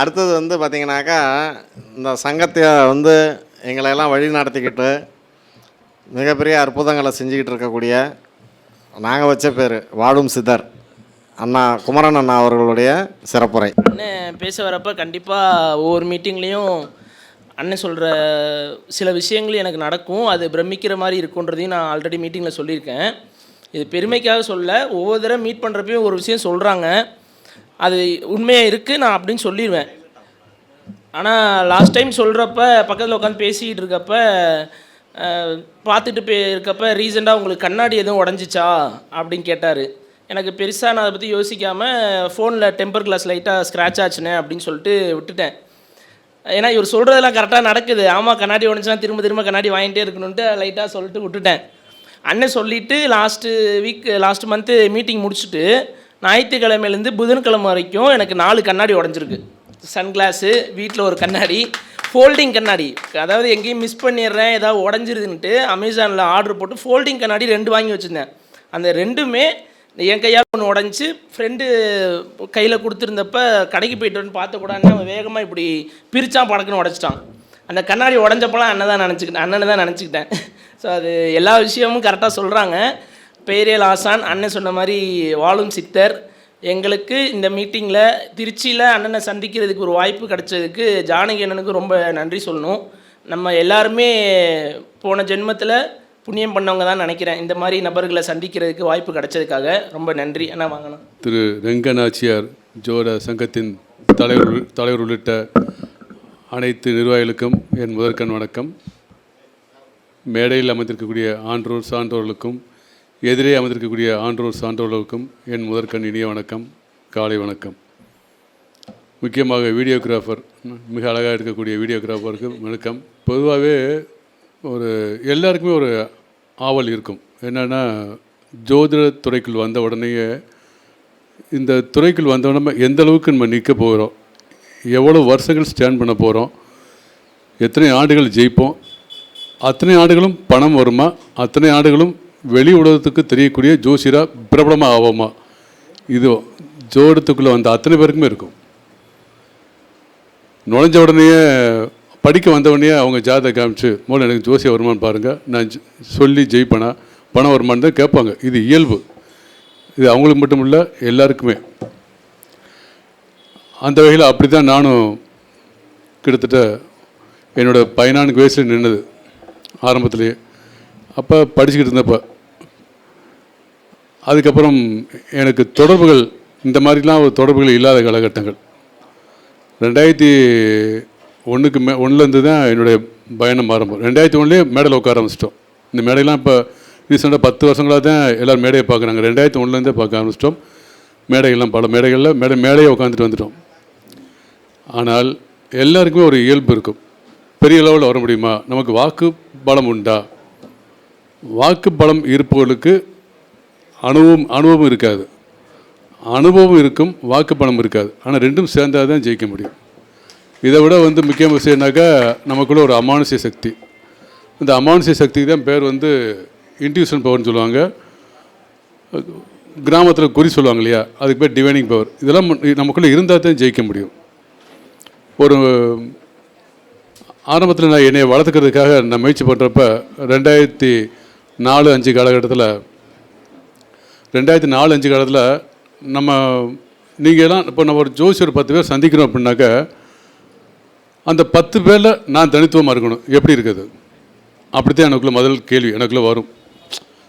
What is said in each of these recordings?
அடுத்தது வந்து பார்த்திங்கனாக்கா இந்த சங்கத்தை வந்து எங்களையெல்லாம் வழி நடத்திக்கிட்டு மிகப்பெரிய அற்புதங்களை செஞ்சுக்கிட்டு இருக்கக்கூடிய நாங்கள் வச்ச பேர் வாடும் சித்தர் அண்ணா குமரன் அண்ணா அவர்களுடைய சிறப்புரை. அண்ணன் பேச வரப்போ கண்டிப்பாக ஒவ்வொரு மீட்டிங்லேயும் அண்ணன் சொல்கிற சில விஷயங்கள் எனக்கு நடக்கும். அது பிரமிக்கிற மாதிரி இருக்குன்றதையும் நான் ஆல்ரெடி மீட்டிங்கில் சொல்லியிருக்கேன். இது பெருமைக்காக சொல்ல ஒவ்வொரு தடவை மீட் பண்ணுறப்பையும் ஒரு விஷயம் சொல்கிறாங்க அது உண்மையாக இருக்குது நான் அப்படின்னு சொல்லிடுவேன் ஆனால் லாஸ்ட் டைம் சொல்கிறப்ப பக்கத்தில் உட்காந்து பேசிக்கிட்டு இருக்கப்ப பார்த்துட்டு பே இருக்கப்ப ரீசெண்டாக உங்களுக்கு கண்ணாடி எதுவும் உடஞ்சிச்சா அப்படின்னு கேட்டார். எனக்கு பெருசாக நான் அதை பற்றி யோசிக்காமல் ஃபோனில் டெம்பர் கிளாஸ் லைட்டாக ஸ்க்ராட்ச் ஆச்சுனே அப்படின்னு சொல்லிட்டு விட்டுட்டேன். ஏன்னா இவர் சொல்கிறதெல்லாம் கரெக்டாக நடக்குது. ஆமாம் கண்ணாடி உடஞ்சுனா திரும்ப திரும்ப கண்ணாடி வாங்கிட்டே இருக்கணுன்ட்டு லைட்டாக சொல்லிட்டு விட்டுட்டேன். அண்ணன் சொல்லிவிட்டு last week last month meeting முடிச்சுட்டு ஞாயிற்றுக்கிழமையிலேருந்து புதன்கிழமை வரைக்கும் எனக்கு நாலு கண்ணாடி உடஞ்சிருக்கு. சன்கிளாஸு வீட்டில் ஒரு கண்ணாடி ஃபோல்டிங் கண்ணாடி. அதாவது எங்கேயும் மிஸ் பண்ணிடுறேன் ஏதாவது உடஞ்சிருதுன்ட்டு அமேசானில் ஆர்டர் போட்டு ஃபோல்டிங் கண்ணாடி ரெண்டு வாங்கி வச்சுருந்தேன். அந்த ரெண்டுமே என் கையால் ஒன்று உடஞ்சி ஃப்ரெண்டு கையில் கொடுத்துருந்தப்ப கடைக்கு போயிட்டோன்னு வந்து பார்த்த அவன் வேகமாக இப்படி பிரித்தான் படக்குன்னு உடச்சிட்டான். அந்த கண்ணாடி உடஞ்சப்பெல்லாம் அண்ணன் தான் நினச்சிக்கிட்டேன் அண்ணனை தான் நினச்சிக்கிட்டேன். ஸோ அது எல்லா விஷயமும் கரெக்டாக சொல்கிறாங்க பேரியல் ஆசான் அண்ணன் சொன்ன மாதிரி வாழும் சித்தர். எங்களுக்கு இந்த மீட்டிங்கில் திருச்சியில் அண்ணனை சந்திக்கிறதுக்கு ஒரு வாய்ப்பு கிடைச்சதுக்கு ஜானகி அண்ணனுக்கு ரொம்ப நன்றி சொல்லணும். நம்ம எல்லாருமே போன ஜென்மத்தில் புண்ணியம் பண்ணவங்க தான் நினைக்கிறேன். இந்த மாதிரி நபர்களை சந்திக்கிறதுக்கு வாய்ப்பு கிடைச்சதுக்காக ரொம்ப நன்றி. அண்ணா வாங்கணும் திரு ரெங்கநாச்சியார் ஜோட சங்கத்தின் தலைவர் தலைவர் உள்ளிட்ட அனைத்து நிர்வாகிகளுக்கும் என் முதற்கண் வணக்கம். மேடையில் அமர்ந்திருக்கக்கூடிய ஆன்றோர் சான்றோர்களுக்கும் எதிரே அமர்ந்திருக்கக்கூடிய ஆன்றோர் சான்றோர்களுக்கும் என் முதற்கண் இனிய வணக்கம் காலை வணக்கம். முக்கியமாக வீடியோகிராஃபர் மிக அழகாக இருக்கக்கூடிய வீடியோகிராஃபருக்கு வணக்கம். பொதுவாகவே ஒரு எல்லாருக்குமே ஒரு ஆவல் இருக்கும். என்னென்னா ஜோதிட துறைக்குள் வந்த உடனேயே இந்த துறைக்குள் வந்த உடனே எந்த அளவுக்கு நம்ம நிற்க போகிறோம் எவ்வளோ வருஷங்கள் ஸ்டாண்ட் பண்ண போகிறோம் எத்தனை ஆண்டுகள் ஜெயிப்போம் அத்தனை ஆண்டுகளும் பணம் வருமா அத்தனை ஆண்டுகளும் வெளி உலகத்துக்கு தெரியக்கூடிய ஜோசியரா பிரபலமாக ஆவோமா? இது ஜோடத்துக்குள்ளே வந்த அத்தனை பேருக்குமே இருக்கும். நுழைஞ்ச உடனேயே படிக்க வந்த உடனே அவங்க ஜாதகம் காமிச்சு மூலம் எனக்கு ஜோசியம் வருமான்னு பாருங்கள் நான் சொல்லி ஜெயிப்பேனா? பணம் வருமான்னு தான் கேட்பாங்க. இது இயல்பு. இது அவங்களுக்கு மட்டும் இல்லை எல்லாருக்குமே. அந்த வகையில் அப்படி தான் நானும் கிட்டத்தட்ட என்னோட பதினான்கு வயசில் நின்னது ஆரம்பத்துலேயே. அப்போ படிச்சுக்கிட்டு இருந்தப்போ அதுக்கப்புறம் எனக்கு தொடர்புகள் இந்த மாதிரிலாம் ஒரு தொடர்புகள் இல்லாத காலகட்டங்கள். ரெண்டாயிரத்தி ஒன்றுக்கு மே ஒன்றுலேருந்து தான் என்னுடைய பயணம் ஆரம்பம். ரெண்டாயிரத்தி ஒன்றுலேயே மேடையில் உட்கார ஆரம்பிச்சிட்டோம். இந்த மேடையெல்லாம் இப்போ ரீசெண்டாக பத்து வருஷங்களாக தான் எல்லோரும் மேடையை பார்க்குறாங்க. ரெண்டாயிரத்தி ஒன்றுலேருந்தே பார்க்க ஆரம்பிச்சிட்டோம். மேடைகள்லாம் பல மேடைகளில் மேடை மேடையே உட்காந்துட்டு வந்துட்டோம். ஆனால் எல்லாருக்குமே ஒரு இயல்பு இருக்கும். பெரிய லெவலில் வர முடியுமா? நமக்கு வாக்கு பலம் உண்டா? வாக்கு பலம் இருப்பவர்களுக்கு அனுபவம் அனுபவம் இருக்காது. அனுபவம் இருக்கும் வாக்கு இருக்காது. ஆனால் ரெண்டும் சேர்ந்தால் தான் ஜெயிக்க முடியும். இதை விட வந்து முக்கிய விஷயம்னாக்கா நமக்குள்ளே ஒரு அமானுஷ்ய சக்தி. இந்த அமானுஷ்ய சக்திக்கு தான் பேர் வந்து இன்டியூஷன் பவர்னு சொல்லுவாங்க. கிராமத்தில் குறி சொல்லுவாங்க இல்லையா? அதுக்கு பேர் டிவைனிங் பவர் இதெல்லாம் நமக்குள்ளே இருந்தால் தான் ஜெயிக்க முடியும். ஒரு ஆரம்பத்தில் நான் என்னை வளர்த்துக்கிறதுக்காக நான் முயற்சி பண்ணுறப்ப ரெண்டாயிரத்தி நாலு அஞ்சு காலகட்டத்தில் ரெண்டாயிரத்தி நாலு அஞ்சு காலத்தில் நம்ம நீங்கள்லாம் இப்போ நம்ம ஒரு ஜோசியர் பத்து பேர் சந்திக்கிறோம் அப்படின்னாக்க அந்த பத்து பேரில் நான் தனித்துவமாக இருக்கணும். எப்படி இருக்குது? அப்படி தான் எனக்குள்ள முதல் கேள்வி எனக்குள்ளே வரும்.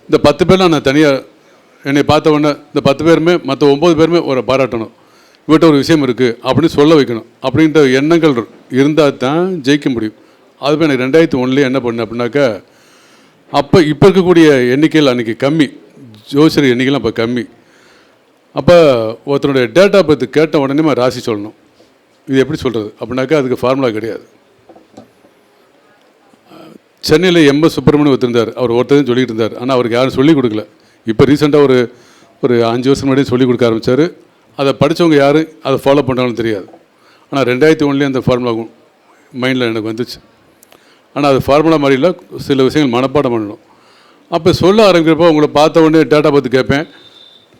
இந்த பத்து பேரில் நான் தனியாக என்னை பார்த்த உடனே இந்த பத்து பேருமே மற்ற ஒம்பது பேருமே ஒரு பாராட்டணும். இவர்கிட்ட ஒரு விஷயம் இருக்குது அப்படின்னு சொல்ல வைக்கணும். அப்படின்ற எண்ணங்கள் இருந்தால் தான் ஜெயிக்க முடியும். அதுவே எனக்கு ரெண்டாயிரத்தி ஒன்றுலேயே என்ன பண்ணேன் அப்படின்னாக்கா அப்போ இப்போ இருக்கக்கூடிய எண்ணிக்கையில் அன்றைக்கி கம்மி. ஜோசியர் எண்ணிக்கைலாம் இப்போ கம்மி. அப்போ ஒருத்தனுடைய டேட்டா பற்றி கேட்ட உடனே ராசி சொல்லணும். இது எப்படி சொல்கிறது அப்படின்னாக்கா அதுக்கு ஃபார்முலா கிடையாது. சென்னையில் எம்எஸ் சுப்பிரமணியம் ஒருத்தருந்தார். அவர் ஒருத்தர் சொல்லிகிட்டு இருந்தார். ஆனால் அவருக்கு யாரும் சொல்லிக் கொடுக்கல. இப்போ ரீசெண்டாக ஒரு ஒரு அஞ்சு வருஷம் முன்னாடியே சொல்லிக் கொடுக்க ஆரம்பித்தார் அதை படித்தவங்க யார் அதை ஃபாலோ பண்ணுறாங்கன்னு தெரியாது. ஆனால் ரெண்டாயிரத்தி ஒன்றுலேயே அந்த ஃபார்முலா மைண்டில் எனக்கு வந்துச்சு. ஆனால் அது ஃபார்முலா மாதிரி இல்லை சில விஷயங்கள் மனப்பாடம் பண்ணணும். அப்போ சொல்ல ஆரம்பிக்கிறப்போ உங்களை பார்த்த உடனே டேட்டா பார்த்து கேட்பேன்.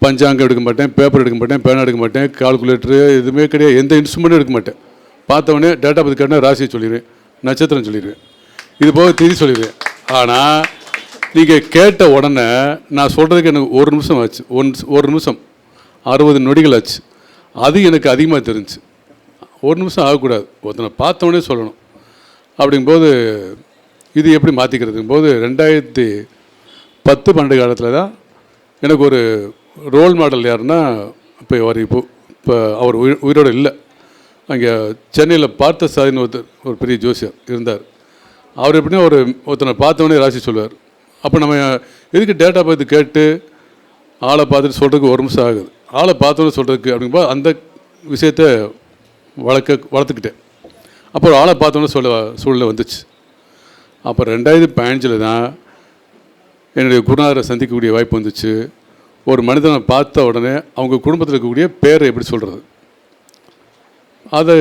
பஞ்சாங்கம் எடுக்க மாட்டேன் பேப்பர் எடுக்க மாட்டேன் பேனா எடுக்க மாட்டேன் கால்குலேட்டரு எதுவுமே கிடையாது எந்த இன்ஸ்ட்ருமெண்ட்டும் எடுக்க மாட்டேன். பார்த்தவொடனே டேட்டா பற்றி கேட்டால் ராசியை சொல்லிடுவேன் நட்சத்திரம் சொல்லிடுவேன் இது போக திதி சொல்லிடுவேன். ஆனால் நீங்கள் கேட்ட உடனே நான் சொல்கிறதுக்கு எனக்கு ஒரு நிமிஷம் ஆச்சு ஒன் ஒரு நிமிஷம் அறுபது நொடிகள் ஆச்சு. அது எனக்கு அதிகமாக தெரிஞ்சுச்சு ஒரு நிமிஷம் ஆகக்கூடாது ஒருத்தனை பார்த்தவொடனே சொல்லணும். அப்படிங்கும்போது இது எப்படி மாற்றிக்கிறதுங்கும் போது ரெண்டாயிரத்தி பத்து பன்னெண்டு காலத்தில் தான் எனக்கு ஒரு ரோல் மாடல் யாருன்னா இப்போ அவர் இப்போ இப்போ அவர் உயிர் உயிரோடு இல்லை. அங்கே சென்னையில் பார்த்த சாதின்னு ஒருத்தர் ஒரு பெரிய ஜோசியர் இருந்தார். அவர் எப்படின்னா ஒரு ஒருத்தனை பார்த்தவொடனே ராசி சொல்லுவார். அப்போ நம்ம எதுக்கு டேட்டா பார்த்து கேட்டு ஆளை பார்த்துட்டு சொல்கிறதுக்கு ஒரு நிமிஷம் ஆகுது. ஆளை பார்த்தோன்னு சொல்கிறதுக்கு அப்படிங்கும்போது அந்த விஷயத்த வளர்க்க வளர்த்துக்கிட்டேன். அப்புறம் ஆளை பார்த்தோன்னே சொல்ல சூழ்நிலை வந்துச்சு. அப்போ ரெண்டாயிரத்தி பதினஞ்சில் தான் என்னுடைய குருநாதரை சந்திக்கக்கூடிய வாய்ப்பு வந்துச்சு. ஒரு மனிதனை பார்த்த உடனே அவங்க குடும்பத்தில் இருக்கக்கூடிய பேரை எப்படி சொல்கிறது அதை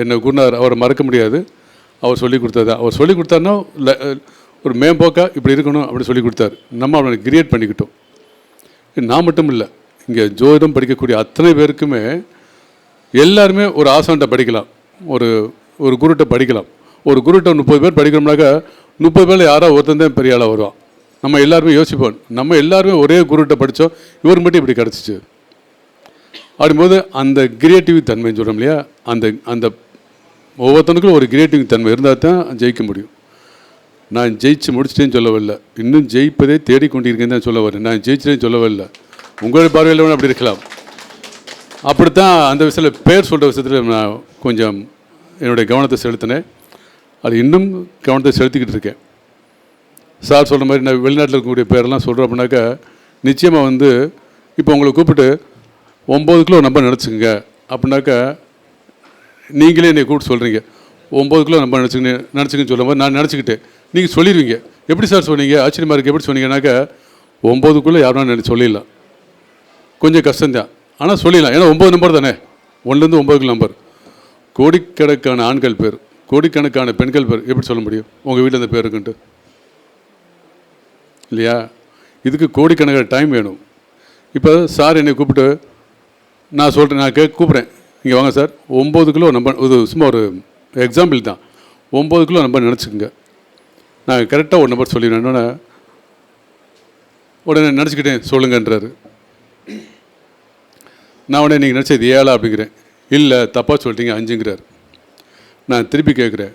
என்னை குருநாதர் அவரை மறக்க முடியாது. அவர் சொல்லி கொடுத்தது? அவர் சொல்லி கொடுத்தாருன்னா ஒரு மேம்போக்காக இப்படி இருக்கணும் அப்படி சொல்லி கொடுத்தாரு. நம்ம அவனை கிரியேட் பண்ணிக்கிட்டோம். நான் மட்டும் இல்லை இங்கே ஜோதிடம் படிக்கக்கூடிய அத்தனை பேருக்குமே எல்லாருமே ஒரு ஆசான்ட்ட படிக்கலாம். ஒரு ஒரு குருட்டை படிக்கலாம். ஒரு குருட்டை முப்பது பேர் படிக்கிறோம்னாக்கா முப்பது பேரில் யாரோ ஒருத்தன் தான் பெரிய ஆளாக வருவான். நம்ம எல்லாருமே யோசிப்போம். நம்ம எல்லாருமே ஒரே குருட்ட படித்தோம் இவர் மட்டும் இப்படி கிடச்சிச்சு. அப்படிங்கும்போது அந்த கிரியேட்டிவ் தன்மைன்னு சொல்கிறோம் இல்லையா? அந்த அந்த ஒவ்வொருத்தனுக்கும் ஒரு கிரியேட்டிவ் தன்மை இருந்தால் தான் ஜெயிக்க முடியும். நான் ஜெயிச்சு முடிச்சிட்டேன்னு சொல்லவில்லை. இன்னும் ஜெயிப்பதே தேடிக்கொண்டிருக்கேன்னு தான் சொல்ல வரேன். நான் ஜெயிச்சிட்டேன்னு சொல்லவில்லை. உங்களுடைய பார்வையில் வேணும் அப்படி இருக்கலாம். அப்படித்தான் அந்த விஷயத்தில் பேர் சொல்கிற விஷயத்தில் நான் கொஞ்சம் என்னுடைய கவனத்தை செலுத்தினேன். அது இன்னும் கவனத்தை செலுத்திக்கிட்டு இருக்கேன். சார் சொல்கிற மாதிரி நான் வெளிநாட்டில் இருக்கக்கூடிய பேரெல்லாம் சொல்கிறேன் அப்படின்னாக்கா நிச்சயமாக வந்து இப்போ உங்களை கூப்பிட்டு ஒம்பது கிலோ நம்பர் நினச்சிங்க அப்படின்னாக்கா நீங்களே என்னை கூப்பிட்டு சொல்கிறீங்க ஒம்பது கிலோ நம்ப நினச்சிங்க நினச்சிங்கன்னு சொல்லும் போது நான் நினச்சிக்கிட்டேன். நீங்கள் சொல்லிடுவீங்க எப்படி சார் சொன்னீங்க? ஆச்சரியமாக இருக்குது எப்படி சொன்னீங்கன்னாக்கா ஒம்பதுக்குள்ளே யாரும் நினச்சி சொல்லிடலாம். கொஞ்சம் கஷ்டம்தான். ஆனால் சொல்லிடலாம். ஏன்னா ஒம்பது நம்பர் தானே? ஒன்றுலேருந்து ஒம்பது நம்பர். கோடிக்கணக்கான ஆண்கள் பேர். கோடிக்கணக்கான பெண்கள் பேர் எப்படி சொல்ல முடியும்? உங்கள் வீட்டில் அந்த பேர் இருக்குன்ட்டு. இல்லையா? இதுக்கு கோடிக்கணக்கான டைம் வேணும். இப்போ சார் என்னை கூப்பிட்டு நான் சொல்கிறேன் நான் கே கூப்பிட்றேன். இங்கே வாங்க சார். ஒம்பது கிலோ நம்பர் இது சும்மா ஒரு எக்ஸாம்பிள் தான். ஒம்பது கிலோ நம்பர் நினச்சிக்கோங்க. நான் கரெக்டாக ஒரு நம்பர் சொல்லிடுறேன். என்னன்னா, உடனே நினச்சிக்கிட்டேன் சொல்லுங்கன்றாரு. நான் உடனே நீங்கள் நினச்சது ஏழா? அப்படிங்கிறேன். இல்லை தப்பாக சொல்லிட்டீங்க அஞ்சுங்கிறார். நான் திருப்பி கேட்குறேன்.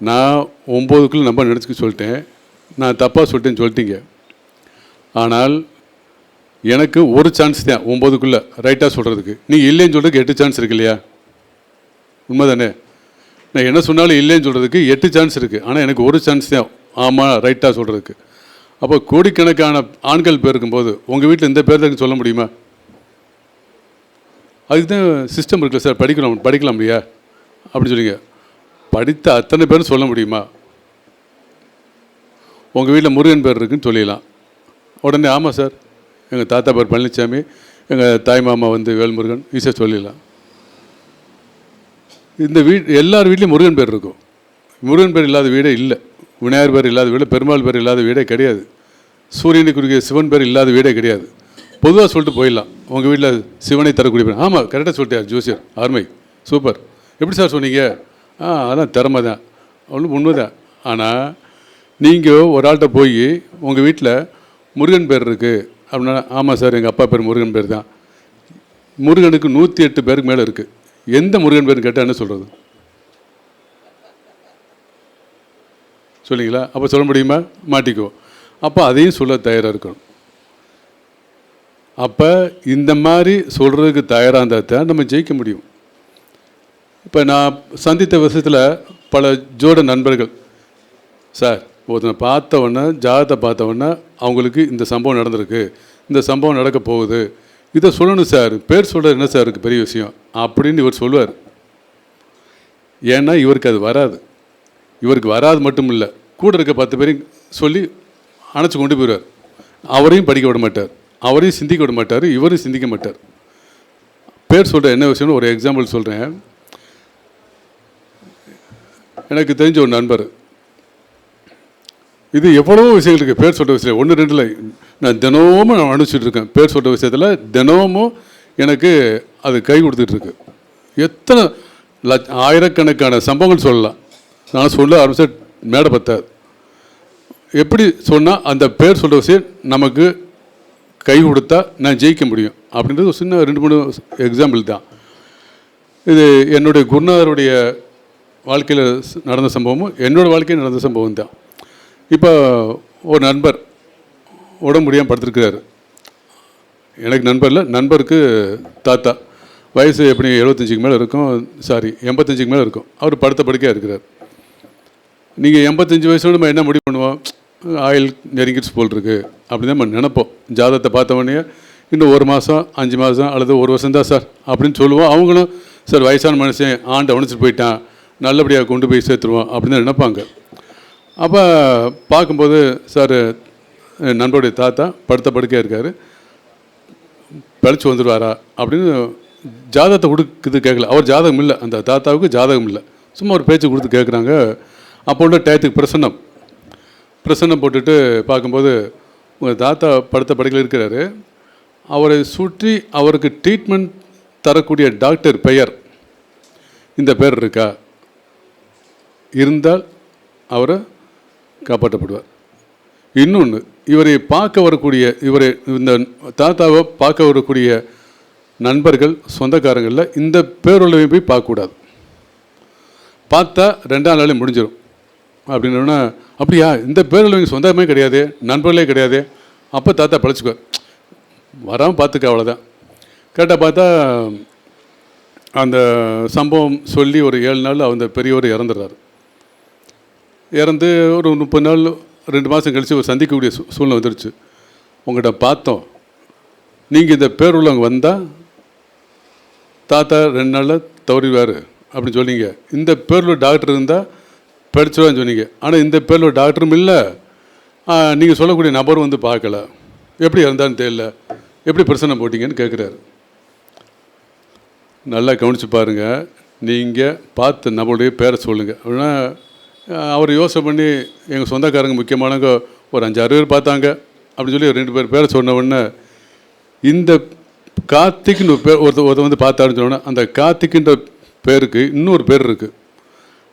நான் ஒம்போதுக்குள்ளே நம்பர் நினச்சிக்க சொல்லிட்டேன். நான் தப்பாக சொல்லிட்டேன்னு சொல்லிட்டீங்க. ஆனால் எனக்கு ஒரு சான்ஸ் தான் ஒம்போதுக்குள்ளே ரைட்டாக சொல்கிறதுக்கு நீங்கள் இல்லைன்னு சொல்கிறதுக்கு எட்டு சான்ஸ் இருக்கு இல்லையா? உண்மை தானே நான் என்ன சொன்னாலும் இல்லைன்னு சொல்கிறதுக்கு எட்டு சான்ஸ் இருக்குது ஆனால் எனக்கு ஒரு சான்ஸ் தான் ஆமாம் ரைட்டாக சொல்கிறதுக்கு அப்போ கோடிக்கணக்கான ஆண்கள் பேர் இருக்கும்போது உங்கள் வீட்டில் இந்த பேர் தான் சொல்ல முடியுமா? அதுக்கு தான் சிஸ்டம் இருக்குல்ல சார். படிக்கலாம் படிக்கலாம் இல்லையா? அப்படி சொல்லுங்க. படித்த அத்தனை பேரும் சொல்ல முடியுமா? உங்கள் வீட்டில் முருகன் பேர் இருக்குன்னு சொல்லிடலாம். உடனே ஆமாம் சார். எங்கள் தாத்தா பேர் பழனிசாமி எங்கள் தாய் மாமா வந்து வேல்முருகன் ஈஸியாக சொல்லிடலாம். இந்த வீட் எல்லார் வீட்லேயும் முருகன் பேர் இருக்கும். முருகன் பேர் இல்லாத வீடே இல்லை. விநாயகர் பேர் இல்லாத வீடு பெருமாள் பேர் இல்லாத வீடே கிடையாது. சூரியனுக்கு சிவன் பேர் இல்லாத வீடே கிடையாது. பொதுவாக சொல்லிட்டு போயிடலாம். உங்கள் வீட்டில் சிவனை தரக்கூடிய பேர் ஆமாம் கரெக்டாக சொல்லிட்டார் ஜோசியர் அருமை சூப்பர். எப்படி சார் சொன்னீங்க? ஆ அதான் திறமை தான். ஒன்றும் உண்மை தான் ஆனால் நீங்கள் ஒரு ஆள்கிட்ட போய் உங்கள் வீட்டில் முருகன் பேர் இருக்குது அப்படின்னா ஆமாம் சார் எங்கள் அப்பா பேர் முருகன் பேர் தான். முருகனுக்கு நூற்றி எட்டு பேருக்கு மேலே இருக்குது எந்த முருகன் பேர் கேட்டால் என்ன சொல்கிறது சொல்லிங்களா அப்போ சொல்ல முடியுமா? மாட்டிக்கோ. அப்போ அதையும் சொல்ல தயாராக இருக்கணும். அப்போ இந்த மாதிரி சொல்கிறதுக்கு தயாராக இருந்தால் தான் நம்ம ஜெயிக்க முடியும். இப்போ நான் சந்தித்த விஷயத்தில் பல ஜோட நண்பர்கள். சார் ஒருத்தனை பார்த்தவொன்னே உடனே ஜாதகத்தை அவங்களுக்கு இந்த சம்பவம் நடந்திருக்கு. இந்த சம்பவம் நடக்க போகுது. இதை சொல்லணும் சார். பேர் சொல்கிறது என்ன சார்? இருக்குது பெரிய விஷயம். அப்படின்னு இவர் சொல்லுவார். ஏன்னா இவருக்கு அது வராது. இவருக்கு வராது மட்டும் இல்லை. கூட இருக்க பத்து பேரையும் சொல்லி அணைச்சி கொண்டு போயிடுவார். அவரையும் படிக்க விட மாட்டார். அவரையும் சிந்திக்க விட மாட்டார். இவரையும் சிந்திக்க மாட்டார். பேர் சொல்கிற என்ன விஷயம்னு ஒரு எக்ஸாம்பிள் சொல்கிறேன் எனக்கு தெரிஞ்ச ஒரு நண்பர். இது எவ்வளவோ விஷயங்கள் இருக்குது பேர் சொல்கிற விஷயம். ஒன்று ரெண்டில் நான் தினமும் நான் அனுப்பிச்சிட்டு இருக்கேன். பேர் சொல்கிற விஷயத்தில் தினமும் எனக்கு அது கை கொடுத்துட்டு இருக்கு. எத்தனை லட்ச ஆயிரக்கணக்கான சம்பவங்கள் சொல்லலாம். நான் சொல்ல ஆரம்பிச்ச மேடை பத்தாது. எப்படி சொன்னால் அந்த பேர் சொல்கிற விஷயம் நமக்கு கை கொடுத்தா நான் ஜெயிக்க முடியும். அப்படின்றது ஒரு சின்ன ரெண்டு மூணு எக்ஸாம்பிள் தான். இது என்னுடைய குருநாதருடைய வாழ்க்கையில் நடந்த சம்பவமும் என்னோடய வாழ்க்கையில் நடந்த சம்பவம் தான். இப்போ ஒரு நண்பர் உடம்பு முடியாமல் படுத்திருக்கிறாரு. எனக்கு நண்பரில் நண்பருக்கு தாத்தா. வயசு எப்படி எழுபத்தஞ்சுக்கு மேலே இருக்கும் சாரி எண்பத்தஞ்சுக்கு மேலே இருக்கும். அவர் படுத்த படுக்கையாக இருக்கிறார். நீங்கள் எண்பத்தஞ்சு வயசோட நம்ம என்ன முடிவு பண்ணுவோம்? ஆயில் நெருங்கிடுச்சு போல் இருக்கு அப்படின்னு நம்ம நினப்போம். ஜாதகத்தை பார்த்த உடனே இன்னும் ஒரு மாதம் அஞ்சு மாதம் அல்லது ஒரு வருஷம் தான் சார் அப்படின்னு சொல்லுவோம். அவங்களும் சார் வயசான மனுஷன் ஆண்டை உணச்சிட்டு போயிட்டான். நல்லபடியாக கொண்டு போய் சேர்த்துருவோம் அப்படின்னு தான் நினைப்பாங்க. அப்போ பார்க்கும்போது சார் நண்பருடைய தாத்தா படுத்த படுக்கையாக இருக்கார். பிழைச்சி வந்துடுவாரா அப்படின்னு ஜாதகத்தை கொடுக்குது கேட்கல அவர் ஜாதகம் இல்லை. அந்த தாத்தாவுக்கு ஜாதகம் இல்லை. சும்மா ஒரு பேச்சு கொடுத்து கேட்குறாங்க அப்போ உள்ள டயத்துக்கு பிரசன்னம். பிரசன்னம் போட்டுட்டு பார்க்கும்போது உங்கள் தாத்தா படுத்த படுக்கையில் இருக்கிறாரு. அவரை சுற்றி அவருக்கு ட்ரீட்மெண்ட் தரக்கூடிய டாக்டர் பெயர். இந்த பேர் இருக்கா? இருந்தால் அவரை காப்பாற்றப்படுவார். இன்னொன்று இவரை பார்க்க வரக்கூடிய இவரை இந்த தாத்தாவை பார்க்க வரக்கூடிய நண்பர்கள் சொந்தக்காரங்களில் இந்த பேருள்ளவை போய் பார்க்கக்கூடாது. பார்த்தா ரெண்டாம் நாளே முடிஞ்சிடும் அப்படின்னா அப்படியா இந்த பேருள்ளவங்க சொந்தமே கிடையாது நண்பர்களே கிடையாது. அப்போ தாத்தா பழச்சிக்குவார். வராமல் பார்த்துக்க அவ்வளோதான் கேட்டால் பார்த்தா அந்த சம்பவம் சொல்லி ஒரு ஏழு நாள் அந்த பெரியவர் இறந்துடுறாரு. இறந்து ஒரு முப்பது நாள் ரெண்டு மாதம் கழித்து ஒரு சந்திக்கக்கூடிய சூ- சூழ்நிலை வந்துருச்சு. உங்கள்கிட்ட பார்த்தோம். நீங்கள் இந்த பேர் உள்ளவங்க வந்தால் தாத்தா ரெண்டு நாளில் தவறிவார் அப்படின்னு சொன்னீங்க. இந்த பேரில் டாக்டர் இருந்தால் படிச்சிருவான்னு சொன்னீங்க. ஆனால் இந்த பேரில் டாக்டரும் இல்லை. நீங்கள் சொல்லக்கூடிய நபரும் வந்து பார்க்கல. எப்படி இருந்தான்னு தெரியல. எப்படி பிரச்சனை போட்டிங்கன்னு கேட்குறாரு நல்லா கவனித்து பாருங்கள் நீங்கள் பார்த்து நபருடைய பேரை சொல்லுங்கள் அப்படின்னா அவர் யோசனை பண்ணி எங்கள் சொந்தக்காரங்க முக்கியமானவங்க ஒரு அஞ்சாறு பேர் பார்த்தாங்க அப்படின்னு சொல்லி ரெண்டு பேர் பேரை சொன்ன உடனே இந்த கார்த்திக்னு ஒரு பேர் ஒருத்தர் ஒருத்தர் வந்து பார்த்தாருன்னு சொன்னோன்னா அந்த கார்த்திக்ன்ற பேருக்கு இன்னொரு பேர் இருக்குது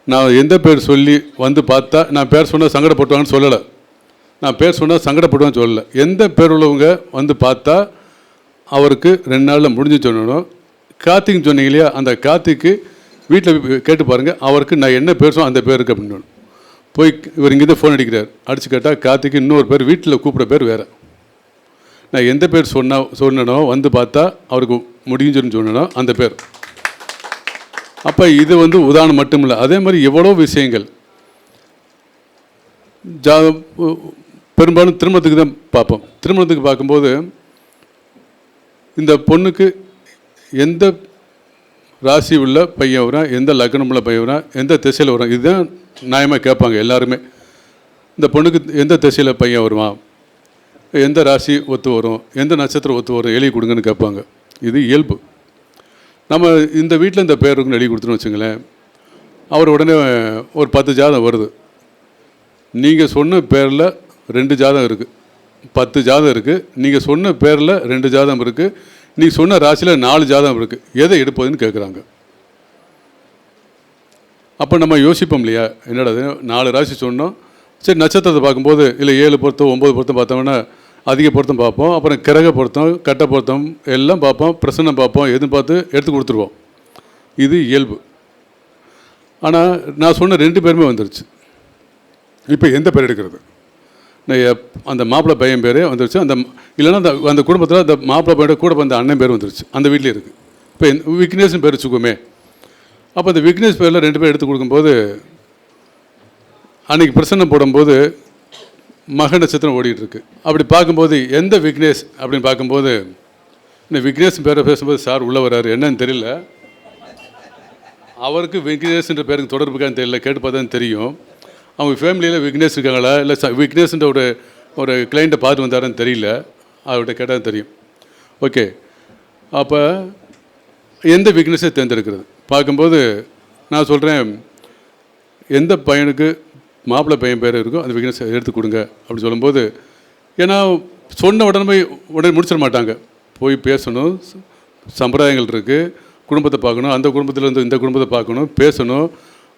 நான் எந்த பேர் சொல்லி வந்து பார்த்தா நான் பேர் சொன்னால் சங்கடப்பட்டுவாங்கன்னு சொல்லலை. நான் பேர் சொன்னால் சங்கடப்படுவேன்னு சொல்லலை. எந்த பேர் உள்ளவங்க வந்து பார்த்தா அவருக்கு ரெண்டு நாளில் முடிஞ்சு சொன்னணும் கார்த்திக்னு சொன்னீங்க இல்லையா அந்த கார்த்திக்கு வீட்டில் கேட்டு பாருங்கள் அவருக்கு நான் என்ன பேசும் அந்த பேர் இருக்கு அப்படின்னு போய் இவர் இங்கேருந்து ஃபோன் அடிக்கிறார். அடித்து கேட்டால் கார்த்திக்கு இன்னொரு பேர் வீட்டில் கூப்பிட்ற பேர் வேறு. நான் எந்த பேர் சொன்னால் சொன்னனோ வந்து பார்த்தா அவருக்கு முடிஞ்சுன்னு சொன்னனோ அந்த பேர். அப்போ இது வந்து உதாரணம் மட்டும் இல்லை அதே மாதிரி எவ்வளோ விஷயங்கள். ஜா பெரும்பாலும் திருமணத்துக்கு தான் பார்ப்போம். திருமணத்துக்கு பார்க்கும்போது இந்த பொண்ணுக்கு எந்த ராசி உள்ள பையன் வரும் எந்த லக்னம் உள்ள பையன் வரும் எந்த திசையில் வரும் இதுதான் நியாயமாக கேட்பாங்க எல்லாருமே. இந்த பொண்ணுக்கு எந்த திசையில் பையன் வருவான் எந்த ராசி ஒத்து வரும் எந்த நட்சத்திரம் ஒத்து வரும் எழுதி கொடுங்கன்னு கேட்பாங்க. இது இயல்பு. நம்ம இந்த வீட்டில் இந்த பேர் இருக்குன்னு எழுதி கொடுத்துன்னு வச்சுங்களேன் அவர் உடனே ஒரு பத்து ஜாதகம் வருது. நீங்கள் சொன்ன பேரில் ரெண்டு ஜாதகம் இருக்குது பத்து ஜாதகம் இருக்குது நீங்கள் சொன்ன பேரில் ரெண்டு ஜாதகம் இருக்குது நீங்கள் சொன்ன ராசியில் நாலு ஜாதகம் இருக்குது எதை எடுப்பதுன்னு கேட்குறாங்க அப்போ நம்ம யோசிப்போம் இல்லையா? என்னடா இது? நாலு ராசி சொன்னோம். சரி நட்சத்திரத்தை பார்க்கும்போது இல்லை ஏழு பொருத்தம் ஒம்பது பொருத்தம் பார்த்தோம்னா அதிக பொருத்தம் பார்ப்போம். அப்புறம் கிரக பொருத்தம் கட்ட பொருத்தம் எல்லாம் பார்ப்போம். பிரசன்னம் பார்ப்போம். எதுவும் பார்த்து எடுத்து கொடுத்துருவோம். இது இயல்பு. ஆனால் நான் சொன்ன ரெண்டு பேருமே வந்துருச்சு. இப்போ எந்த பேர் எடுக்கிறது? அந்த மாப்பிள்ளை பையன் பேரே வந்துருச்சு. அந்த இல்லைன்னா அந்த அந்த குடும்பத்தில் அந்த மாப்பிள்ளை பையனோட கூட பிறந்த அண்ணன் பேர் வந்துருச்சு. அந்த வீட்லேயே இருக்குது இப்போ விக்னேஷன் பேர் வச்சுக்கோமே. அப்போ அந்த விக்னேஷ் பேரில் ரெண்டு பேர் எடுத்து கொடுக்கும்போது அன்றைக்கி பிரசன்னம் போடும்போது மக நட்சத்திரம் ஓடிட்டு இருக்கு. அப்படி பார்க்கும்போது எந்த விக்னேஷ்? அப்படின்னு பார்க்கும்போது இந்த விக்னேஷ் பேரை பேசும்போது சார் உள்ளே வராரு. என்னன்னு தெரியல. அவருக்கு விக்னேஷ்ன்ற பேருக்கு தொடர்புக்கான்னு தெரியல. கேட்டு பார்த்தா தான் தெரியும். அவங்க ஃபேமிலியில் விக்னேஷ் இருக்காங்களா? இல்லை ச விக்னேஷ்ன்ற ஒரு ஒரு கிளைண்ட்டை பார்த்து வந்தாருன்னு தெரியல. அவர்கிட்ட கேட்டால் தெரியும். ஓகே அப்போ எந்த விக்னஸை தேர்ந்தெடுக்கிறது? பார்க்கும்போது நான் சொல்கிறேன் எந்த பையனுக்கு மாப்பிள்ளை பையன் பேர் இருக்கோ அந்த விக்னஸை எடுத்து கொடுங்க அப்படின்னு சொல்லும்போது ஏன்னா சொன்ன உடனே போய் உடனே முடிச்சிட மாட்டாங்க. போய் பேசணும் சம்பிரதாயங்கள் இருக்குது குடும்பத்தை பார்க்கணும் அந்த குடும்பத்தில் இருந்து இந்த குடும்பத்தை பார்க்கணும் பேசணும்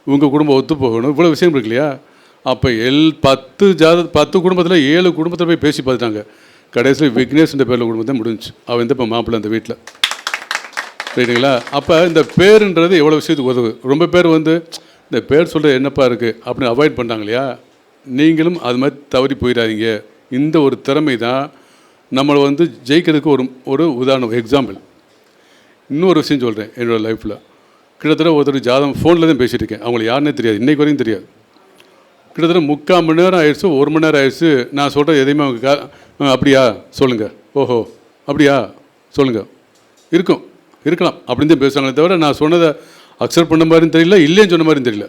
உங்கள் குடும்பம் ஒத்து போகணும் இவ்வளோ விஷயம் இருக்கு இல்லையா? அப்போ எல் பத்து ஜாத பத்து குடும்பத்தில் ஏழு குடும்பத்தில் போய் பேசி பார்த்துட்டாங்க. கடைசியில் விக்னேஷ்ன்ற பேரில் குடும்பத்தை முடிஞ்சுச்சு. அவன் இந்த இப்போ மாப்பிள்ளை அந்த வீட்டில் ரைட்டுங்களா அப்போ இந்த பேருன்றது எவ்வளோ விஷயத்துக்கு உதவு? ரொம்ப பேர் வந்து இந்த பேர் சொல்கிறது என்னப்பா இருக்குது அப்படின்னு அவாய்ட் பண்ணுறாங்க இல்லையா? நீங்களும் அது மாதிரி தவறி போயிடாதீங்க. இந்த ஒரு திறமை தான் நம்மளை வந்து ஜெயிக்கிறதுக்கு ஒரு ஒரு உதாரணம் எக்ஸாம்பிள் இன்னொரு விஷயம் சொல்கிறேன் என்னோடய லைஃப்பில் கிட்டத்தட்ட ஒருத்தர் ஜாதகம் ஃபோனில் தான் பேசிகிட்டு இருக்கேன். அவங்களுக்கு யாருன்னே தெரியாது. இன்றைக்கு வரைக்கும் தெரியாது. கிட்டத்தட்ட முக்கால் மணி நேரம் ஆயிடுச்சு ஒரு மணி நேரம் ஆயிடுச்சு. நான் சொல்கிற எதையுமே அவங்க கா அப்படியா? சொல்லுங்கள் ஓஹோ. அப்படியா? சொல்லுங்கள் இருக்கும். இருக்கலாம். அப்படின்னு தான் பேசுவாங்களே தவிர நான் சொன்னதை அக்செப்ட் பண்ண மாதிரியும் தெரியல இல்லைன்னு சொன்ன மாதிரியும் தெரியல.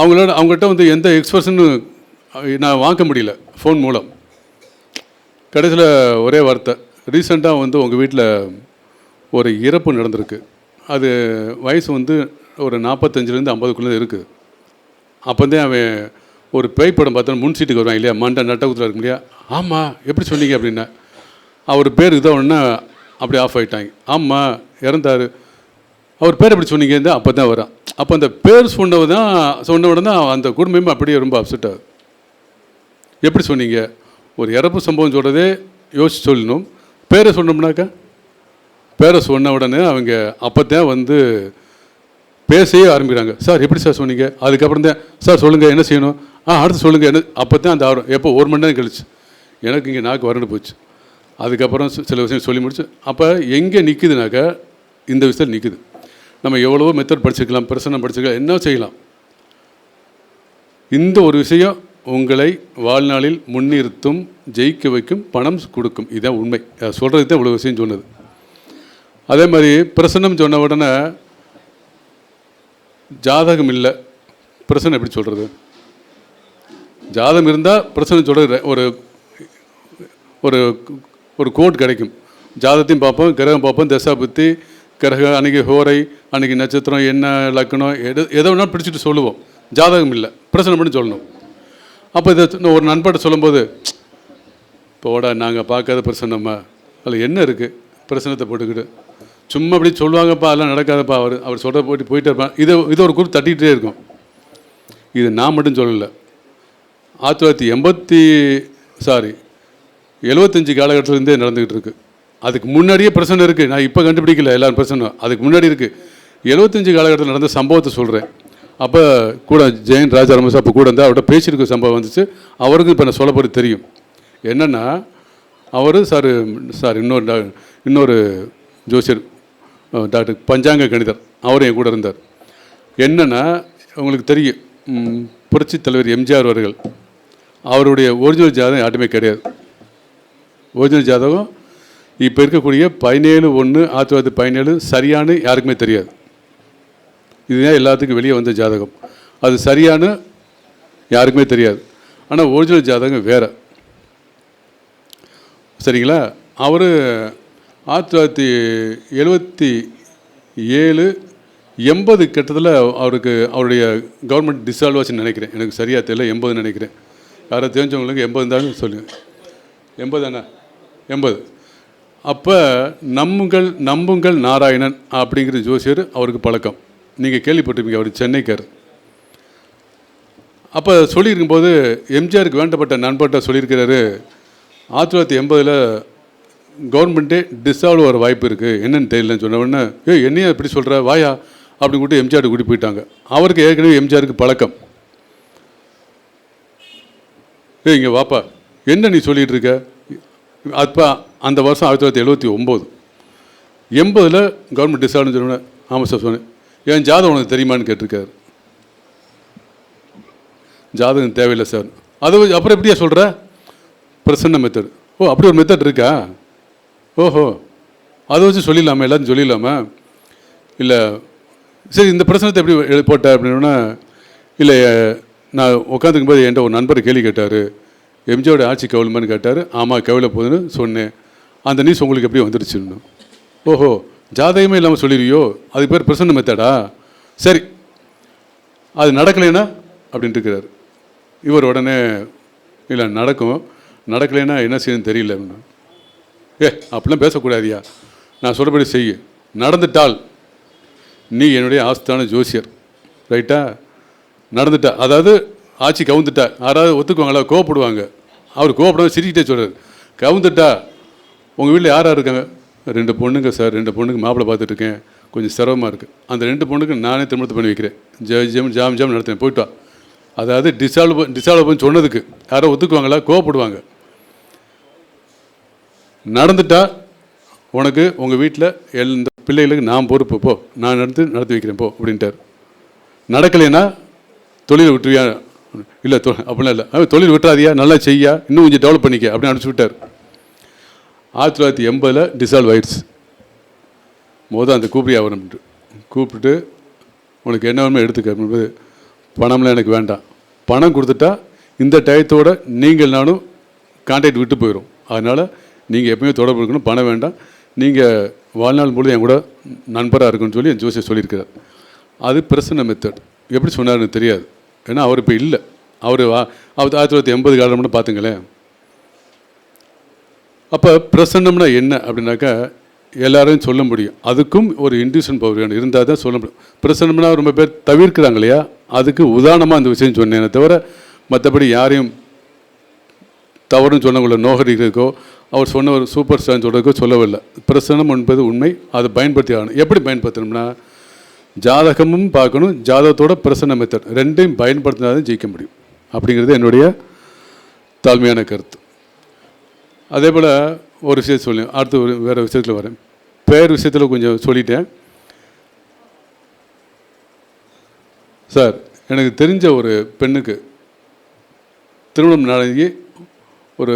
அவங்களோட அவங்ககிட்ட வந்து எந்த எக்ஸ்பிரஷனும் நான் வாங்க முடியல ஃபோன் மூலம். கடைசியில் ஒரே வார்த்தை. ரீசெண்டாக வந்து உங்கள் வீட்டில் ஒரு இறப்பு நடந்திருக்கு. அது வயசு வந்து ஒரு நாற்பத்தஞ்சிலேருந்து ஐம்பதுக்குள்ளே இருக்குது அப்போ தான் அவன் ஒரு பேய் படம் பார்த்தா முன் சீட்டுக்கு வருவான் இல்லையா? மண்டை நட்டகத்தில் இருக்கும் இல்லையா? ஆமாம் எப்படி சொன்னீங்க அப்படின்னா அவர் பேர் இதை ஒன்று அப்படி ஆஃப் ஆகிட்டாங்க ஆமாம் இறந்தார். அவர் பேர் எப்படி சொன்னீங்க? அப்போ தான் வரான் அப்போ அந்த பேர் சொன்னவ தான் சொன்ன உடனே அந்த குடும்பமே அப்படியே ரொம்ப அப்செட் ஆகுது. எப்படி சொன்னீங்க? ஒரு இறப்பு சம்பவம் சொல்கிறதே யோசிச்சு சொல்லணும். பேரை சொன்னோம்னாக்கா பேரை சொன்ன உடனே அவங்க அப்போ தான் வந்து பேசவே ஆரம்பிக்கிறாங்க. சார் எப்படி சார் சொன்னீங்க? அதுக்கப்புறம் தான் சார் சொல்லுங்கள் என்ன செய்யணும்? ஆ அடுத்து சொல்லுங்கள் என்ன அப்போ தான் அந்த ஆர்வம். எப்போ? ஒரு மணி நேரம் கழிச்சு. எனக்கு இங்கே நாக்கு வறண்டு போச்சு. அதுக்கப்புறம் சில விஷயம் சொல்லி முடிச்சு. அப்போ எங்கே நிற்குதுனாக்கா இந்த விஷயத்தில் நிற்குது நம்ம எவ்வளவோ மெத்தட் படிச்சுக்கலாம் பிரசனம் படிச்சுக்கலாம் என்ன செய்யலாம்? இந்த ஒரு விஷயம் உங்களை வாழ்நாளில் முன்னிறுத்தும் ஜெயிக்க வைக்கும் பணம் கொடுக்கும். இதுதான் உண்மை. சொல்கிறது தான் இவ்வளோ விஷயம் சொன்னது. அதே மாதிரி பிரசன்னம் சொன்ன உடனே ஜாதகம் இல்லை பிரசனம் எப்படி சொல்கிறது ஜாதகம் இருந்தால் பிரசனம் சொல்கிற ஒரு ஒரு ஒரு கோட் கிடைக்கும். ஜாதத்தையும் பார்ப்போம் கிரகம் பார்ப்போம் தசாபுத்தி கிரகம் அன்றைக்கி ஹோரை அன்னைக்கு நட்சத்திரம் என்ன லக்கணம் எது எதை வேணாலும் பிடிச்சிட்டு சொல்லுவோம். ஜாதகம் இல்லை பிரச்சனை பண்ணி சொல்லணும். அப்போ இதை ஒரு நண்பர்கிட்ட சொல்லும்போது போடா நாங்கள் பார்க்காத பிரசன்னம்மா அதில் என்ன இருக்குது பிரச்சனத்தை போட்டுக்கிட்டு. சும்மா அப்படி சொல்லுவாங்கப்பா அதெல்லாம் நடக்காதப்பா அவர் அவர் சொல்கிற போயிட்டு போயிட்டே இருப்பான் இதை இதை ஒரு குரூப் தட்டிகிட்டே இருக்கும். இது நான் மட்டும் சொல்லலை. ஆயிரத்தி தொள்ளாயிரத்தி எண்பத்தி சாரி எழுபத்தஞ்சு காலகட்டத்திலேருந்தே நடந்துக்கிட்டு இருக்கு. அதுக்கு முன்னாடியே பிரச்சனை இருக்குது நான் இப்போ கண்டுபிடிக்கல எல்லாரும் பிரச்சனை. அதுக்கு முன்னாடி இருக்குது எழுபத்தஞ்சு காலகட்டத்தில் நடந்த சம்பவத்தை சொல்கிறேன் அப்போ கூட ஜெயன் ராஜா ரமேஷ் அப்போ கூட இருந்தால் அவர்கிட்ட பேசியிருக்க சம்பவம் வந்துச்சு. அவருக்கும் இப்போ நான் சொல்ல போகிறது தெரியும். என்னென்னா அவர் சார் சார் இன்னொரு இன்னொரு ஜோசியர் டாக்டர் பஞ்சாங்க கணிதர். அவரும் என் கூட இருந்தார். என்னென்னா உங்களுக்கு தெரியும் புரட்சி தலைவர் எம்ஜிஆர் அவர்கள். அவருடைய ஒரிஜினல் ஜாதகம் யாருமே கிடையாது. ஒரிஜினல் ஜாதகம் இப்போ இருக்கக்கூடிய பதினேழு ஒன்று ஆயிரத்தி தொள்ளாயிரத்தி பதினேழு சரியானு யாருக்குமே தெரியாது. இதுதான் எல்லாத்துக்கும் வெளியே வந்த ஜாதகம்? அது சரியானு யாருக்குமே தெரியாது. ஆனால் ஒரிஜினல் ஜாதகம் வேறு. சரிங்களா? அவர் ஆயிரத்தி தொள்ளாயிரத்தி எழுபத்தி ஏழு எண்பது கட்டத்தில் அவருக்கு அவருடைய கவர்மெண்ட் டிசால்வ் ஆச்சுன்னு நினைக்கிறேன். எனக்கு சரியாக தெரியல எண்பதுன்னு நினைக்கிறேன். யாரை தெரிஞ்சவங்களுக்கு எண்பது தான் சொல்லுங்கள் எண்பது அண்ணா எண்பது. அப்போ நம்புங்கள் நம்புங்கள் நாராயணன் அப்படிங்கிற ஜோசியர் அவருக்கு பழக்கம். நீங்கள் கேள்விப்பட்டிருப்பீங்க அவர் சென்னைக்கார் அப்போ சொல்லியிருக்கும்போது எம்ஜிஆருக்கு வேண்டப்பட்ட நண்பர்கிட்ட சொல்லியிருக்கிறாரு ஆயிரத்தி தொள்ளாயிரத்தி எண்பதில் கவர்மெண்ட்டே டிசால்வ் வர வாய்ப்பு இருக்குது என்னென்னு தெரியலன்னு சொன்ன உடனே ஏ என்னையா இப்படி சொல்கிற வாயா? அப்படின்னு கூட்டி எம்ஜிஆர் கூட்டி போயிட்டாங்க. அவருக்கு ஏற்கனவே எம்ஜிஆருக்கு பழக்கம். ஏய் இங்கே வாப்பா என்ன நீ சொல்லிகிட்டு இருக்க? அப்போ அந்த வருஷம் ஆயிரத்தி தொள்ளாயிரத்தி எழுபத்தி ஒம்பது. எண்பதில் கவர்மெண்ட் டிசால்வ்னு சொன்னேன் ஆமாம் சார் சொன்னேன். என் ஜாதகம் உனக்கு தெரியுமான்னு கேட்டிருக்காரு. ஜாதகம் தேவையில்லை சார் அதை அப்புறம் எப்படியா சொல்கிற பிரசன்ன மெத்தட் ஓ அப்படி ஒரு மெத்தட் இருக்கா? ஓஹோ. அதை வச்சு சொல்லிடலாமா? எல்லாத்தையும் சொல்லிடலாமா? இல்லை. சரி இந்த பிரச்சனத்தை எப்படி எழு- போட்ட அப்படின்னா இல்லை நான் உட்காந்துக்கும் போது என்கிட்ட ஒரு நண்பர் கேள்வி கேட்டார். எம்ஜியோட ஆட்சி கவலுமான்னு கேட்டார். ஆமாம் கவலை போகுதுன்னு சொன்னேன். அந்த நியூஸ் உங்களுக்கு எப்படி வந்துருச்சுன்னு? ஓஹோ. ஜாதகமே இல்லாமல் சொல்லிடுவியோ? அதுக்கு பேர் பிரசன்ன மெத்தடா சரி. அது நடக்கலைன்னா அப்படின்ட்டு இருக்கிறார். இவர் உடனே இல்லை நடக்கும். நடக்கலைன்னா என்ன செய்யணும்னு தெரியல அப்படின்னா ஏ அப்படிலாம் பேசக்கூடாதியா? நான் சொல்கிறபடி செய்யு. நடந்துட்டால் நீ என்னுடைய ஆஸ்தான ஜோசியர். ரைட்டா நடந்துட்டா அதாவது ஆட்சி கவுந்துட்டா யாராவது ஒத்துக்குவாங்களா? கோவப்படுவாங்க. அவர் கோவப்படாமல் சிரிக்கிட்டே சொல்கிறார் கவுந்துட்டா உங்கள் வீட்டில் யார் யார் இருக்காங்க? ரெண்டு பொண்ணுங்க சார் ரெண்டு பொண்ணுக்கு மாப்பிள்ளை பார்த்துட்டு இருக்கேன். கொஞ்சம் சிரமமாக இருக்குது அந்த ரெண்டு பொண்ணுக்கு நானே திருமணத்தை பண்ணி வைக்கிறேன். ஜெய் ஜெம் ஜாம் ஜாம் நடத்தினேன் போயிட்டு வா. அதாவது டிசால்வ் டிசால்வ் பண்ணி சொன்னதுக்கு யாரோ ஒத்துக்குவாங்களா? கோவப்படுவாங்க. நடந்துட்டா உனக்கு உங்கள் வீட்டில் எல் இந்த பிள்ளைகளுக்கு நான் பொறுப்பு. போ நான் நடந்து நடத்தி வைக்கிறேன் போ அப்படின்ட்டார். நடக்கலைன்னா தொழில் விட்டுருவியா? இல்லை தொ அப்படிலாம் இல்லை. அவன் தொழில் விட்டுறாதியா? நல்லா செய்யா? இன்னும் கொஞ்சம் டெவலப் பண்ணிக்க அப்படின்னு அனுப்பிச்சி விட்டார். ஆயிரத்தி தொள்ளாயிரத்தி எண்பதில் டிசால்வ் ஆயிடுச்சு. மொதல் அந்த கூப்பிடி ஆகணும்ட்டு கூப்பிட்டுட்டு உனக்கு என்ன வேணுமோ எடுத்துக்க அப்படின்போது பணம்லாம் எனக்கு வேண்டாம். பணம் கொடுத்துட்டா இந்த டயத்தோடு நீங்கள் நானும் கான்டாக்ட் விட்டு போயிடும் அதனால் நீங்கள் எப்பயுமே தொடர்பு இருக்கணும் பணம் வேண்டாம். நீங்கள் வாழ்நாள் முழு என் கூட நண்பராக இருக்குன்னு சொல்லி என் ஜோசியர் சொல்லியிருக்கிறார். அது பிரசன்ன மெத்தட் எப்படி சொன்னார்னு தெரியாது. ஏன்னா அவர் இப்போ இல்லை. அவர் அவர் ஆயிரத்தி தொள்ளாயிரத்தி எண்பது காலம் மட்டும் பார்த்துங்களேன் அப்போ பிரசன்னம்னா என்ன அப்படின்னாக்கா எல்லாரையும் சொல்ல முடியும். அதுக்கும் ஒரு இன்டியூஷன் பவர் வேணும். இருந்தால் தான் சொல்ல முடியும். பிரசன்னம்னா ரொம்ப பேர் தவிர்க்கிறாங்க இல்லையா? அதுக்கு உதாரணமாக அந்த விஷயம் சொன்னேனே தவிர மற்றபடி யாரையும் தவறுன்னு சொன்னவங்கள நோகரிகளுக்கோ அவர் சொன்ன ஒரு சூப்பர் ஸ்டார்னு சொல்கிறதுக்கோ சொல்லவில்லை. பிரசனம் என்பது உண்மை அதை பயன்படுத்தி ஆகணும். எப்படி பயன்படுத்தணும்னா ஜாதகமும் பார்க்கணும் ஜாதகத்தோட பிரசன்ன மெத்தட். ரெண்டையும் பயன்படுத்தினா தான் ஜெயிக்க முடியும். அப்படிங்கிறது என்னுடைய தாழ்மையான கருத்து. அதே போல் ஒரு விஷயம் சொல்லி அடுத்து ஒரு வேறு விஷயத்தில் வரேன். பேர் விஷயத்தில் கொஞ்சம் சொல்லிட்டேன். சார் எனக்கு தெரிஞ்ச ஒரு பெண்ணுக்கு திருமணம் நடங்கி ஒரு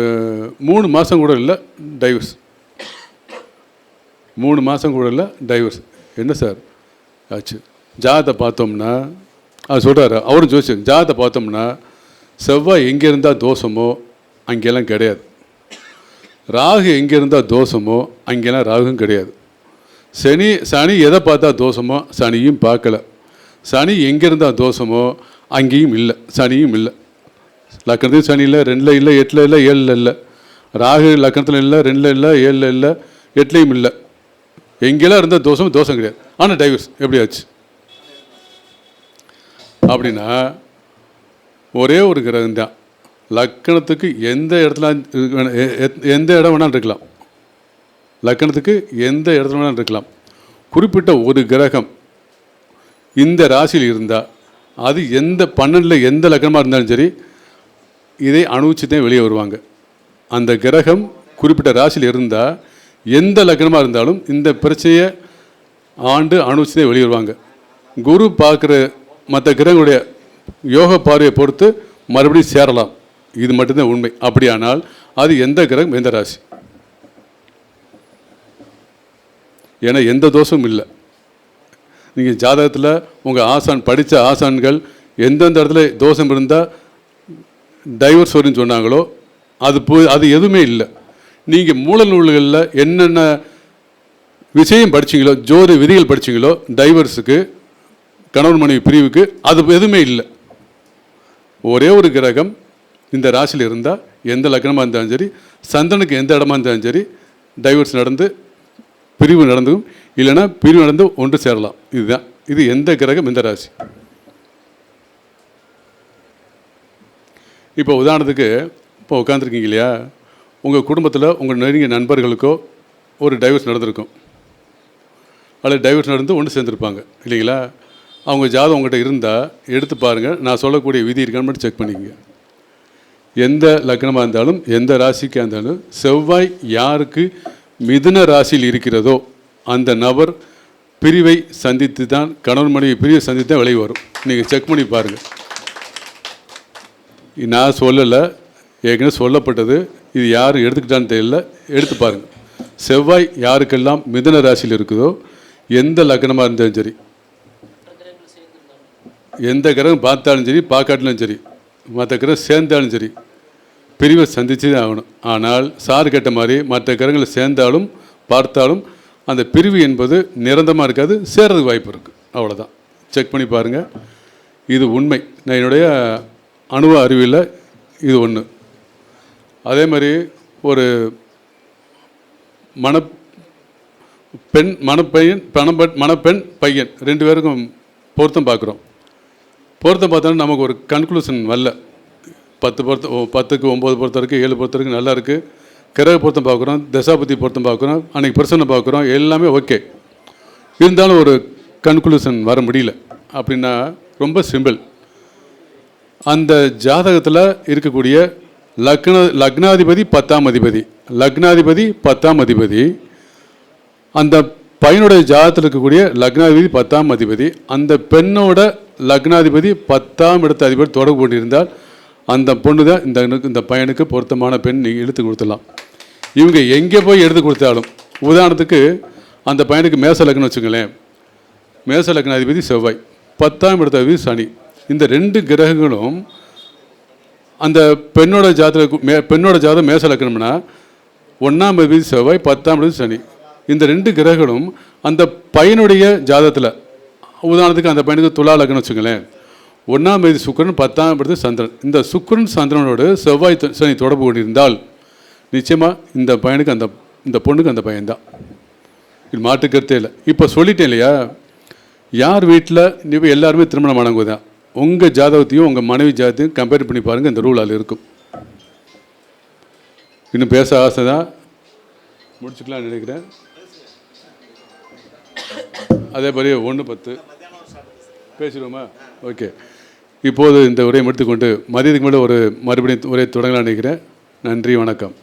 மூணு மாதம் கூட இல்லை டைவர்ஸ் மூணு மாதம் கூட இல்லை டைவர்ஸ் என்ன சார்? ஆச்சு. ஜாதத்தை பார்த்தோம்னா அவர் சொல்கிறாரு அவரும் ஜோசி ஜாதத்தை பார்த்தோம்னா செவ்வாய் எங்கே இருந்தால் தோஷமோ அங்கெல்லாம் கிடையாது. ராகு எங்கே இருந்தால் தோஷமோ அங்கெல்லாம் ராகும் கிடையாது. சனி சனி எதை பார்த்தா தோஷமோ சனியும் பார்க்கல. சனி எங்கே இருந்தால் தோஷமோ அங்கேயும் இல்லை சனியும் இல்லை. லக்கணத்துக்கு சனி இல்லை ரெண்டில் இல்லை எட்டில் இல்லை ஏழில் இல்லை. ராகு லக்கணத்தில் இல்லை ரெண்டில் இல்லை ஏழில் இல்லை எட்டுலேயும் இல்லை. எங்கெல்லாம் இருந்தால் தோஷம் தோஷம் கிடையாது. ஆனால் டைவர்ஸ் எப்படி ஆச்சு? அப்படின்னா ஒரே ஒரு கிரகம் தான். லக்கணத்துக்கு எந்த இடத்துல எந்த இடம் வேணாலும் இருக்கலாம். லக்கணத்துக்கு எந்த இடத்துல வேணாலும் இருக்கலாம். குறிப்பிட்ட ஒரு கிரகம் இந்த ராசியில் இருந்தால் அது எந்த பன்னெண்டில் எந்த லக்கணமாக இருந்தாலும் சரி இதை அனுபவிச்சு தான் வெளியே வருவாங்க. அந்த கிரகம் குறிப்பிட்ட ராசியில் இருந்தால் எந்த லக்னமாக இருந்தாலும் இந்த பிரச்சனையை ஆண்டு அனுபவிச்சு தான் வெளியே வருவாங்க. குரு பார்க்குற மற்ற கிரகங்களுடைய யோக பார்வையை பொறுத்து மறுபடியும் சேரலாம். இது மட்டும்தான் உண்மை. அப்படியானால் அது எந்த கிரகம் எந்த ராசி? ஏன்னா எந்த தோஷமும் இல்லை. நீங்கள் ஜாதகத்தில் உங்கள் ஆசான் படித்த ஆசான்கள் எந்தெந்த இடத்துல தோஷம் இருந்தால் டைவர்ஸ் வரும்னு சொன்னாங்களோ அது போய் அது எதுவுமே இல்லை. நீங்கள் மூல நூல்களில் என்னென்ன விஷயம் படிச்சீங்களோ ஜோதி விதிகள் படிச்சீங்களோ டைவர்ஸுக்கு கணவன் மனைவி பிரிவுக்கு அது எதுவுமே இல்லை. ஒரே ஒரு கிரகம் இந்த ராசியில் இருந்தால் எந்த லக்னமாக இருந்தாலும் சரி சந்திரனுக்கு எந்த இடமா இருந்தாலும் சரி டைவர்ஸ் நடந்து பிரிவு நடந்தும் இல்லைன்னா பிரிவு நடந்து ஒன்று சேரலாம். இதுதான். இது எந்த கிரகம் எந்த ராசி? இப்போ உதாரணத்துக்கு இப்போ உட்காந்துருக்கீங்க இல்லையா? உங்கள் குடும்பத்தில் உங்கள் நெருங்கிய நண்பர்களுக்கோ ஒரு டைவர்ஸ் நடந்திருக்கும். அதில் டைவர்ஸ் நடந்து ஒன்று சேர்ந்துருப்பாங்க இல்லைங்களா? அவங்க ஜாதகம் உங்கள்கிட்ட இருந்தால் எடுத்து பாருங்கள் நான் சொல்லக்கூடிய விதி இருக்கான்னு மட்டும் செக் பண்ணிக்கங்க. எந்த லக்னமாக இருந்தாலும் எந்த ராசிக்காக இருந்தாலும் செவ்வாய் யாருக்கு மிதுன ராசியில் இருக்கிறதோ அந்த நபர் பிரிவை சந்தித்து தான் கணவன் மனைவி பிரிவை சந்தித்து தான் வெளியே வரும். நீங்கள் செக் பண்ணி பாருங்கள் நான் சொல்லலை ஏற்கனவே சொல்லப்பட்டது. இது யார் எடுத்துக்கிட்டான்னு தெரியல. எடுத்து பாருங்கள் செவ்வாய் யாருக்கெல்லாம் மிதுன ராசியில் இருக்குதோ எந்த லக்னமாக இருந்தாலும் சரி எந்த கிரகம் பார்த்தாலும் சரி பார்க்காட்டிலும் சரி மற்ற கிரகம் சேர்ந்தாலும் சரி பிரிவை சந்தித்து தான் ஆகணும். ஆனால் சார் கேட்ட மாதிரி மற்ற கிரகங்களை சேர்ந்தாலும் பார்த்தாலும் அந்த பிரிவு என்பது நிரந்தரமாக இருக்காது சேர்றதுக்கு வாய்ப்பு இருக்குது அவ்வளோதான் செக் பண்ணி பாருங்கள் இது உண்மை. நான் என்னுடைய அணுவ அறிவில் இது ஒன்று அதே மாதிரி ஒரு மன பெண் மணப்பையன் பணப்பெண் மணப்பெண் பையன் ரெண்டு பேருக்கும் பொருத்தம் பார்க்குறோம் பொருத்தம் பார்த்தோன்னா நமக்கு ஒரு கன்க்ளூஷன் வரல. பத்து பொருத்த பத்துக்கு ஒம்பது பொறுத்த வரைக்கும் ஏழு பொறுத்த வரைக்கும் நல்லா இருக்குது கிரக பொருத்தம் பார்க்குறோம் தசாபதி பொருத்தம் பார்க்குறோம் அன்றைக்கி பிரசனை பார்க்குறோம் எல்லாமே ஓகே இருந்தாலும் ஒரு கன்க்ளூஷன் வர முடியல. அப்படின்னா ரொம்ப சிம்பிள் அந்த ஜாதகத்தில் இருக்கக்கூடிய லக்ன லக்னாதிபதி பத்தாம் அதிபதி. லக்னாதிபதி பத்தாம் அதிபதி. அந்த பையனுடைய ஜாதகத்தில் இருக்கக்கூடிய லக்னாதிபதி பத்தாம் அதிபதி. அந்த பெண்ணோட லக்னாதிபதி பத்தாம் இடத்த அதிபர் தொடர்பு கொண்டிருந்தால் அந்த பொண்ணு தான் இந்த இந்த பையனுக்கு பொருத்தமான பெண் நீங்கள் இழுத்து கொடுத்துடலாம். இவங்க எங்கே போய் எடுத்து கொடுத்தாலும் உதாரணத்துக்கு அந்த பையனுக்கு மேச லக்னம் வச்சுங்களேன் மேச லக்னாதிபதி செவ்வாய். பத்தாம் இடத்த அதிபதி சனி. இந்த ரெண்டு கிரகங்களும் அந்த பெண்ணோட ஜாதகம் மே பெண்ணோட ஜாதகம் மேச லக்னம்னா ஒன்றாம் அதிபதி செவ்வாய் பத்தாம் இடத்து சனி. இந்த ரெண்டு கிரகங்களும் அந்த பையனுடைய ஜாதகத்தில் உதாரணத்துக்கு அந்த பையனுக்கு துலா லக்னம் வச்சுங்களேன் ஒன்றாம் தேதி சுக்கிரன் பத்தாம் இடத்து சந்திரன். இந்த சுக்கரன் சந்திரனோடு செவ்வாய் சனி தொடர்பு கொண்டிருந்தால் நிச்சயமாக இந்த பையனுக்கு அந்த இந்த பொண்ணுக்கு அந்த பையன்தான். இது மாற்று இல்லை. இப்போ சொல்லிட்டேன் இல்லையா? யார் வீட்டில் இப்போ எல்லாருமே திருமணம் வணங்குதான் உங்கள் ஜாதகத்தையும் உங்கள் மனைவி ஜாதகத்தையும் கம்பேர் பண்ணி பாருங்கள் இந்த ரூல் அதில் இருக்கும். இன்னும் பேச ஆசை தான். முடிச்சுக்கலாம்னு நினைக்கிறேன். அதே மாதிரி ஒன்று பத்து. பேசிடுவோமா? ஓகே. இப்போது இந்த உரையை முடித்துக்கொண்டு மதியத்துக்கு மேலே ஒரு மறுபடியும் உரையை தொடங்கலாம்னு நினைக்கிறேன். நன்றி வணக்கம்.